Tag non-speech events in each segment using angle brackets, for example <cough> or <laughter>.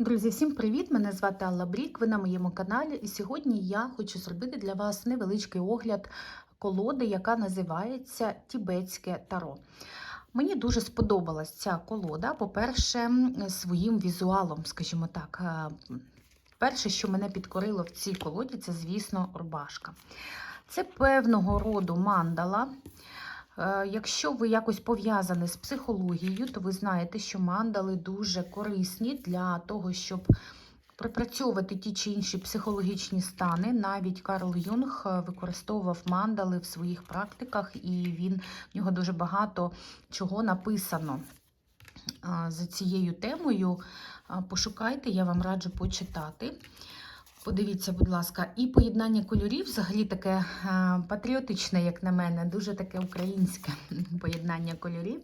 Друзі, всім привіт! Мене звати Алла Брік. Ви на моєму каналі, і сьогодні я хочу зробити для вас невеличкий огляд колоди, яка називається Тібетське таро. Мені дуже сподобалась ця колода. По-перше, своїм візуалом, скажімо так. Е, Перше, що мене підкорило в цій колоді, це, звісно, рубашка. Це певного роду мандала. Е, Якщо ви якось пов'язані з психологією, то ви знаєте, що мандали дуже корисні для того, щоб пропрацьовувати ті чи інші психологічні стани. Навіть Карл Юнг е, використовував мандали в своїх практиках, і він в нього дуже багато чого написано за цією темою. Пошукайте, я вам раджу почитати. Подивіться, будь ласка, і поєднання кольорів взагалі таке е, патріотичне, як на мене, дуже таке українське <laughs> поєднання кольорів.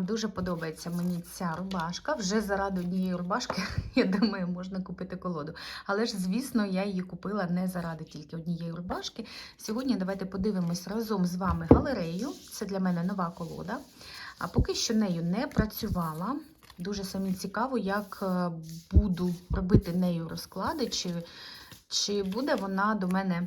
Дуже подобається мені ця рубашка. Вже заради однієї рубашки, <laughs> я думаю, можна купити колоду. Але ж, звісно, я її купила не заради тільки однієї рубашки. Сьогодні давайте подивимось разом з вами галерею. Це для мене нова колода. А поки що нею не працювала. Дуже самі цікаво, як е, буду робити нею розклади, чи, чи буде вона до мене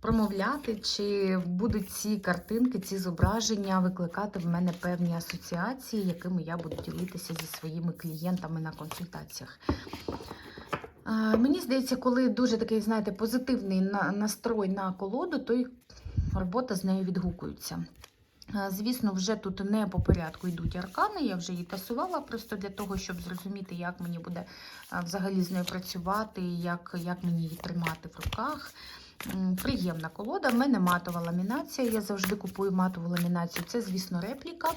промовляти, чи будуть ці картинки, ці зображення викликати в мене певні асоціації, якими я буду ділитися зі своїми клієнтами на консультаціях. Е, Мені здається, коли дуже такий, знаєте, позитивний настрой на колоду, то й робота з нею відгукується. Е, Звісно, вже тут не по порядку йдуть аркани, я вже її тасувала просто для того, щоб зрозуміти, як мені буде е, взагалі з нею працювати, як, як мені її тримати в руках. Приємна колода. В мене матова ламінація. Я завжди купую матову ламінацію. Це, звісно, репліка.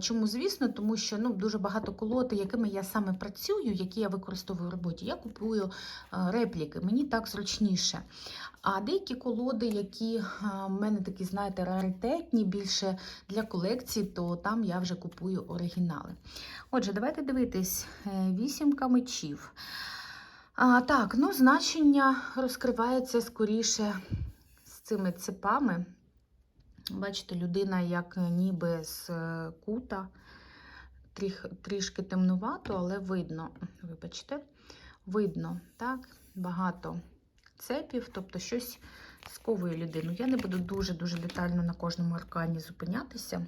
Чому, звісно, тому що ну, дуже багато колод, якими я саме працюю, які я використовую в роботі, я купую репліки. Мені так зручніше. А деякі колоди, які в мене такі, знаєте, раритетні, більше для колекції, то там я вже купую оригінали. Отже, давайте дивитись: Е, вісімка мечів. А, так, ну, значення розкривається скоріше з цими цепами. Бачите, людина як ніби з е, кута, тріх, трішки темнувато, але видно, вибачте, видно, так, багато цепів, тобто щось сковує людину. Я не буду дуже-дуже детально на кожному аркані зупинятися.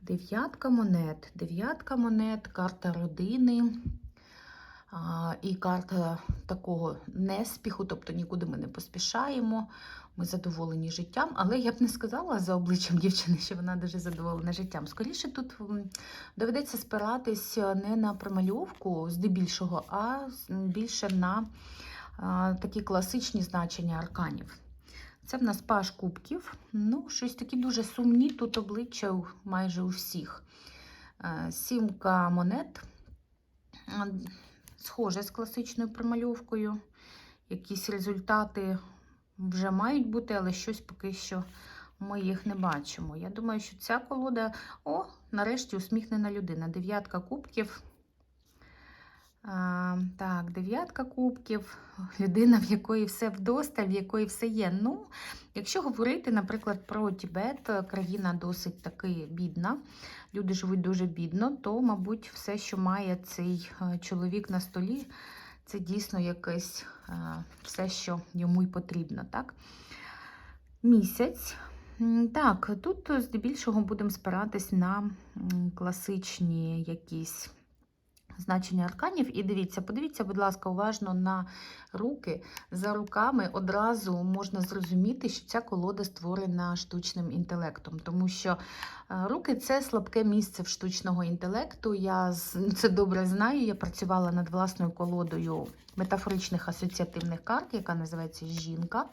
Дев'ятка монет. Дев'ятка монет, карта родини. І карта такого неспіху, тобто нікуди ми не поспішаємо, ми задоволені життям, але я б не сказала за обличчям дівчини, що вона дуже задоволена життям. Скоріше тут доведеться спиратись не на промальовку здебільшого, а більше на такі класичні значення арканів. Це в нас паш кубків. Ну, щось такі дуже сумні тут обличчя майже у всіх. Е, Сімка монет. Схоже з класичною промальовкою. Якісь результати вже мають бути, але щось поки що ми їх не бачимо. Я думаю, що ця колода, о, нарешті усміхнена людина. Дев'ятка кубків. Так, дев'ятка кубків, <laughs> людина, в якої все вдосталь, в якої все є. Ну, якщо говорити, наприклад, про Тібет, країна досить таки бідна, люди живуть дуже бідно, то, мабуть, все, що має цей е, чоловік на столі, це дійсно якесь е, все, що йому й потрібно. Так? Місяць. Так, тут е, здебільшого будемо спиратись на класичні якісь значення арканів. І дивіться, подивіться, будь ласка, уважно на руки. За руками одразу можна зрозуміти, що ця колода створена штучним інтелектом, тому що е, руки це слабке місце в штучного інтелекту. Я це добре знаю. Я працювала над власною колодою метафоричних асоціативних карт, яка називається Жінка.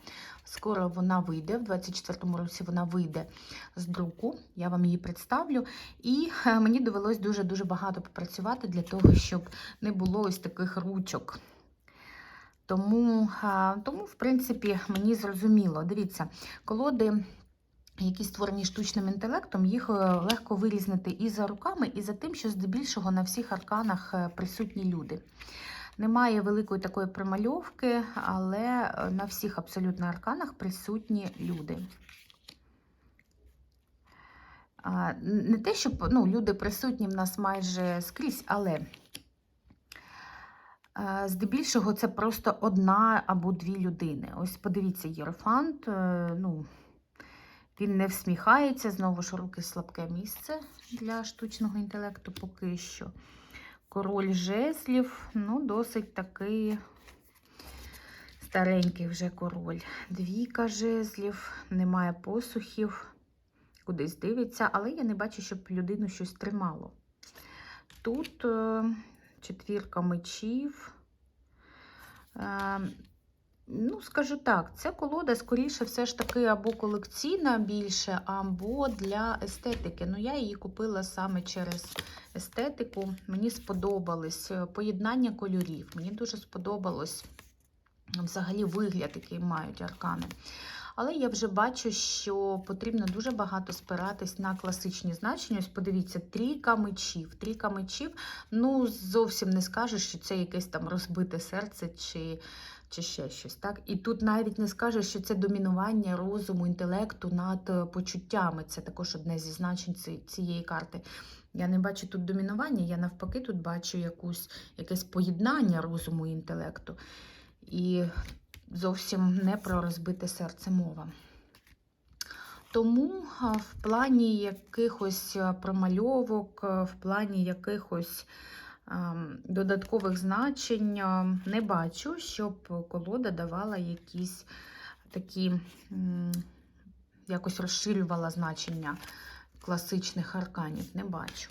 Скоро вона вийде, в 24-му році вона вийде з друку. Я вам її представлю. І е, мені довелось дуже-дуже багато попрацювати для того, щоб не було ось таких ручок. Тому, тому, в принципі, мені зрозуміло. Дивіться, колоди, які створені штучним інтелектом, їх е, легко вирізнити і за руками, і за тим, що здебільшого на всіх арканах е, присутні люди. Немає великої такої примальовки, але е, на всіх абсолютно арканах присутні люди. Не те, щоб ну, люди присутні в нас майже скрізь, але Е, Здебільшого це просто одна або дві людини. Ось подивіться, Єрофант, е, ну, він не всміхається, знову ж руки слабке місце для штучного інтелекту поки що. Король жезлів, ну, досить такий старенький вже король. Двійка жезлів, немає посухів, кудись дивиться, але я не бачу, щоб людину щось тримало. Тут е, четвірка мечів. Ну, скажу так, ця колода, скоріше, все ж таки, або колекційна більше, або для естетики. Ну, я її купила саме через естетику. Мені сподобалось е, поєднання кольорів. Мені дуже сподобалось взагалі вигляд, який мають аркани. Але я вже бачу, що потрібно дуже багато спиратись на класичні значення. Ось подивіться, трійка мечів. Трійка мечів, ну, зовсім не скажеш, що це якесь там розбите серце чи, чи ще щось. Так? І тут навіть не скажеш, що це домінування розуму, інтелекту над е, почуттями. Це також одне зі значень цієї карти. Я не бачу тут домінування, я навпаки тут бачу якусь, якесь поєднання розуму і інтелекту. І зовсім не про розбите серце мова. Тому в плані якихось промальовок, в плані якихось додаткових значень не бачу, щоб колода давала якісь такі, якось розширювала значення класичних арканів. Не бачу.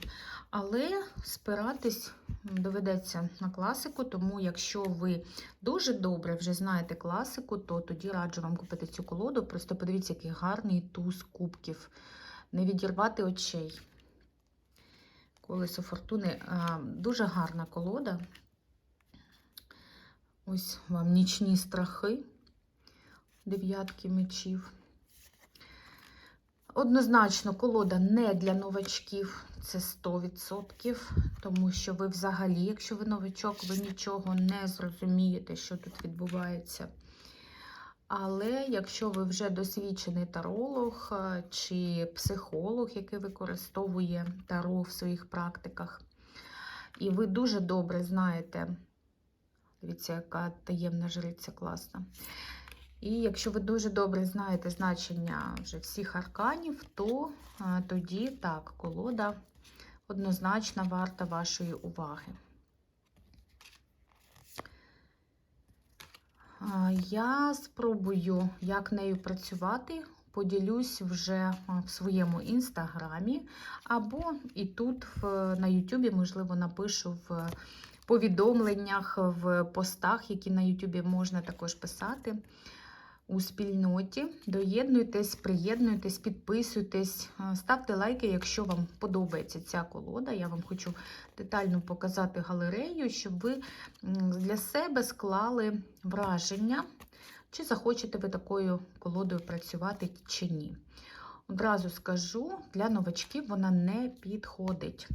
Але спиратись доведеться на класику, тому якщо ви дуже добре вже знаєте класику, то тоді раджу вам купити цю колоду. Просто подивіться, який гарний туз кубків. Не відірвати очей. Колесо фортуни. Дуже гарна колода. Ось вам нічні страхи, дев'ятки мечів. Однозначно, колода не для новачків, це 100%, тому що ви взагалі, якщо ви новачок, ви нічого не зрозумієте, що тут відбувається. Але якщо ви вже досвідчений таролог е, чи психолог, який використовує таро в своїх практиках, і ви дуже добре знаєте, дивіться, яка таємна жриця класна. І якщо ви дуже добре знаєте значення вже всіх арканів, то а, тоді так, колода однозначно варта вашої уваги. Я спробую, як нею працювати, поділюсь вже в своєму інстаграмі, або і тут на Ютубі, можливо, напишу в повідомленнях, в постах, які на Ютубі можна також писати у спільноті. Доєднуйтесь, приєднуйтесь, підписуйтесь, е, ставте лайки, якщо вам подобається ця колода. Я вам хочу детально показати галерею, щоб ви для себе склали враження, чи захочете ви такою колодою працювати чи ні. Одразу скажу, для новачків вона не підходить.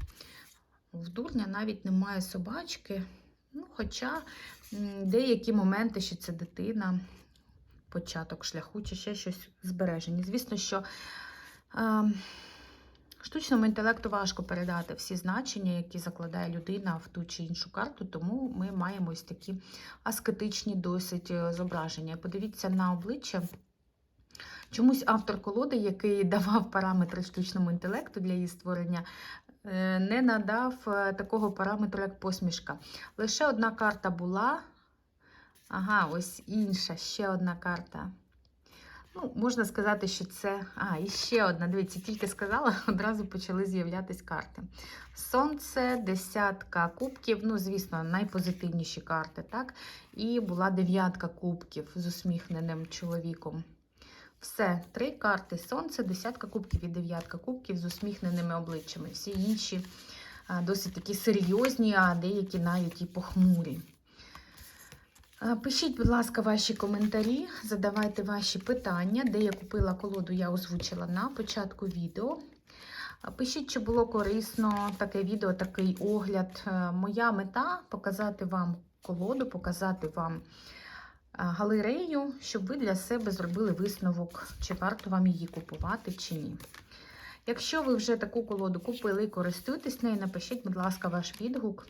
В дурня навіть немає собачки, ну, хоча деякі моменти, що це дитина, початок шляху чи ще щось збережені. Звісно, що е, штучному інтелекту важко передати всі значення, які закладає людина в ту чи іншу карту, тому ми маємо ось такі аскетичні досить е, зображення. Подивіться на обличчя. Чомусь автор колоди, який <laughs> давав параметри штучному інтелекту для її створення, е, не надав е, такого параметру, як посмішка. Лише одна карта була. Ага, ось інша, ще одна карта. Ну, можна сказати, що це. А, і ще одна. Дивіться, тільки сказала, <laughs> одразу почали з'являтись карти. Сонце, десятка кубків, ну, звісно, найпозитивніші карти, так? І була дев'ятка кубків з усміхненим чоловіком. Все, три карти: сонце, десятка кубків і дев'ятка кубків з усміхненими обличчями. Всі інші досить такі серйозні, а деякі навіть і похмурі. Е, Пишіть, будь ласка, ваші коментарі, задавайте ваші питання, де я купила колоду, я озвучила на початку відео. Е, Пишіть, чи було корисно таке відео, такий огляд. Е, Моя мета показати вам колоду, показати вам галерею, щоб ви для себе зробили висновок, чи варто вам її купувати, чи ні. Якщо ви вже таку колоду купили і користуєтесь нею, напишіть, будь ласка, ваш відгук.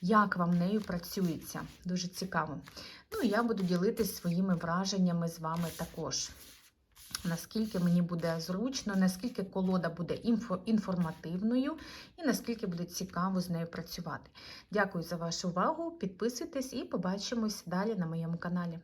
Як вам нею працюється. Дуже цікаво. Ну я буду ділитись своїми враженнями з вами також. Наскільки мені буде зручно, наскільки колода буде інформативною і наскільки буде цікаво з нею працювати. Дякую за вашу увагу. Підписуйтесь і побачимось далі на моєму каналі.